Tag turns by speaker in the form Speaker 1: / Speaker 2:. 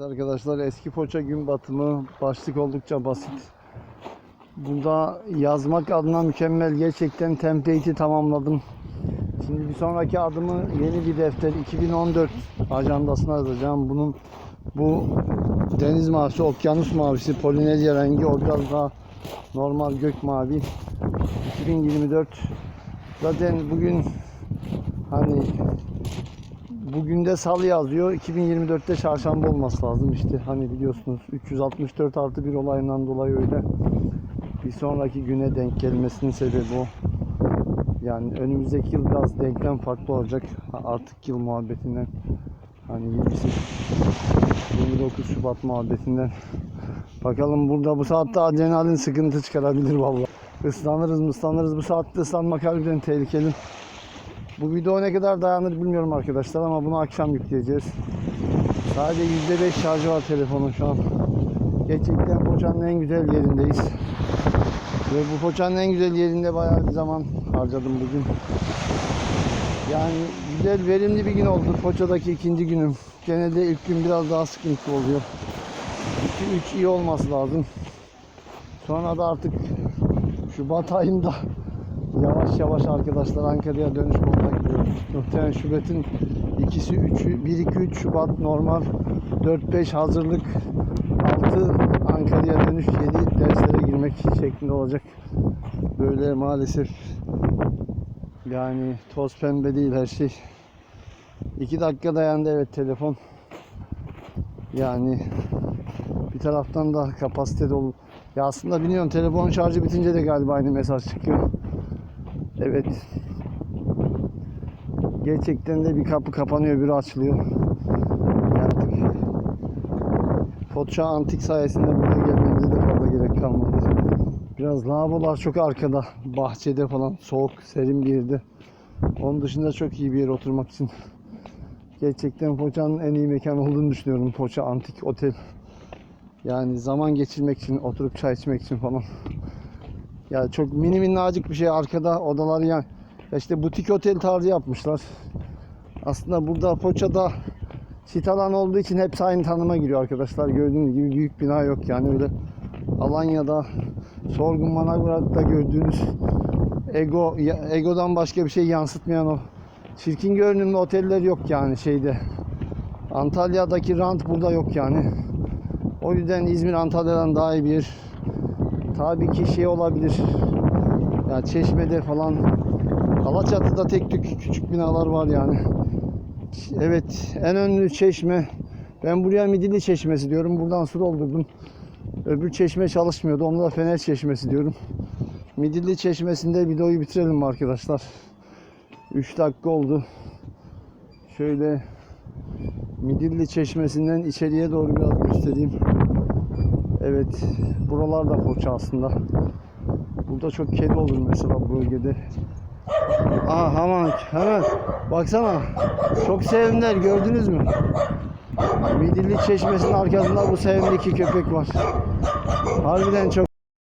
Speaker 1: Evet arkadaşlar eski poça gün batımı başlık oldukça basit. Burada yazmak adına mükemmel gerçekten template'i tamamladım. Şimdi bir sonraki adımı yeni bir defter 2014 ajandasına yazacağım. Bunun bu deniz mavisi, okyanus mavisi, Polinezya rengi o biraz daha normal gök mavi. 2024 zaten bugün hani Bugün de salı yazıyor. 2024'te çarşamba olması lazım işte. Hani biliyorsunuz 364 artı bir olayından dolayı öyle. Bir sonraki güne denk gelmesinin sebebi o. Yani önümüzdeki yıl biraz denklem farklı olacak. Artık yıl muhabbetinden. Hani 28, 29 Şubat muhabbetinden. Bakalım burada bu saatte adrenalin sıkıntı çıkarabilir vallahi. Islanırız mı ıslanırız. Bu saatte ıslanmak harbiden tehlikeli. Bu video ne kadar dayanır bilmiyorum arkadaşlar ama bunu akşam yükleyeceğiz. Sadece %5 şarjı var telefonun şu an. Gerçekten Foça'nın en güzel yerindeyiz. Ve bu Foça'nın en güzel yerinde bayağı bir zaman harcadım bugün. Yani güzel verimli bir gün oldu. Foça'daki ikinci günüm. Genelde ilk gün biraz daha sıkıntı oluyor. 2-3 iyi olması lazım. Sonra da artık Şubat ayında yavaş yavaş arkadaşlar Ankara'ya dönüş moduna gidiyor. Muhtemelen Şubat'ın ikisi, üçü, 1 2 3 Şubat normal, 4 5 hazırlık, 6 Ankara'ya dönüş, 7 derslere girmek şeklinde olacak. Böyle maalesef yani toz pembe değil her şey. 2 dakika dayandı evet telefon. Yani bir taraftan da kapasite dolu. Ya aslında bilmiyorum telefon şarjı bitince de galiba aynı mesaj çıkıyor. Evet. Gerçekten de bir kapı kapanıyor, biri açılıyor. Artık Foça Antik sayesinde buraya gelmemize de fazla gerek kalmadı. Biraz lavabolar çok arkada, bahçede falan, soğuk, serin bir yerde. Onun dışında çok iyi bir yer oturmak için. Gerçekten Foça'nın en iyi mekan olduğunu düşünüyorum. Foça Antik Otel. Yani zaman geçirmek için, oturup çay içmek için falan. Ya çok mini minnacık bir şey arkada odalar ya. ya işte butik otel tarzı yapmışlar. Aslında burada Foça'da sit alan olduğu için hepsi aynı tanıma giriyor arkadaşlar. Gördüğünüz gibi büyük bina yok yani öyle. Alanya'da Sorgun Manavgat'ta gördüğünüz ego egodan başka bir şey yansıtmayan o çirkin görünümlü oteller yok yani şeyde. Antalya'daki rant burada yok yani. O yüzden İzmir Antalya'dan daha iyi bir yer. Tabii ki şey olabilir. Ya Çeşme'de falan Alaçatı'da tek tük küçük binalar var yani. Evet en ünlü çeşme. Ben buraya Midilli Çeşmesi diyorum. Buradan su doldurdum. Öbür çeşme çalışmıyordu. Onda da Fener Çeşmesi diyorum. Midilli Çeşmesi'nde videoyu bitirelim arkadaşlar. 3 dakika oldu. Şöyle Midilli Çeşmesi'nden içeriye doğru biraz göstereyim. Evet, buralar da Foça aslında. Burada çok kedi olur mesela bu bölgede. Aa hemen, hemen. Baksana. Çok sevimler gördünüz mü? Midilli Çeşmesi'nin arkasında bu sevimli iki köpek var. Harbiden çok